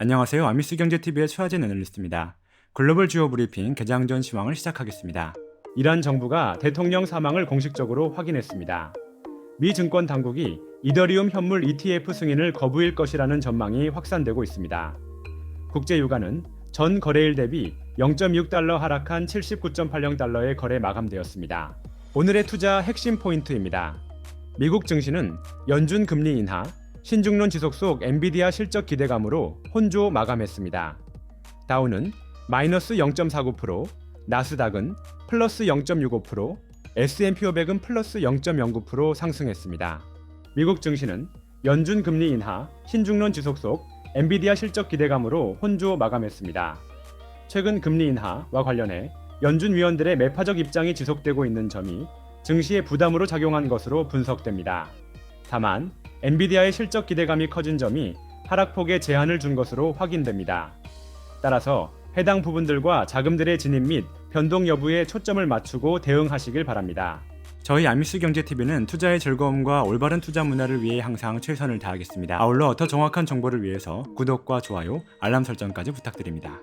안녕하세요. 아미스 경제TV의 최하진 애널리스트입니다. 글로벌 주요 브리핑 개장 전 시황을 시작하겠습니다. 이란 정부가 대통령 사망을 공식적으로 확인했습니다. 미 증권 당국이 이더리움 현물 ETF 승인을 거부일 것이라는 전망이 확산되고 있습니다. 국제 유가는 전 거래일 대비 0.6달러 하락한 79.80달러의 거래 마감되었습니다. 오늘의 투자 핵심 포인트입니다. 미국 증시는 연준 금리 인하, 신중론 지속 속 엔비디아 실적 기대감으로 혼조 마감했습니다. 다우는 마이너스 0.49%, 나스닥은 플러스 0.65%, S&P 500은 플러스 0.09% 상승했습니다. 미국 증시는 연준 금리 인하, 신중론 지속 속 엔비디아 실적 기대감으로 혼조 마감했습니다. 최근 금리 인하와 관련해 연준 위원들의 매파적 입장이 지속되고 있는 점이 증시에 부담으로 작용한 것으로 분석됩니다. 다만 엔비디아의 실적 기대감이 커진 점이 하락폭에 제한을 준 것으로 확인됩니다. 따라서 해당 부분들과 자금들의 진입 및 변동 여부에 초점을 맞추고 대응하시길 바랍니다. 저희 아미스 경제TV는 투자의 즐거움과 올바른 투자 문화를 위해 항상 최선을 다하겠습니다. 아울러 더 정확한 정보를 위해서 구독과 좋아요, 알람 설정까지 부탁드립니다.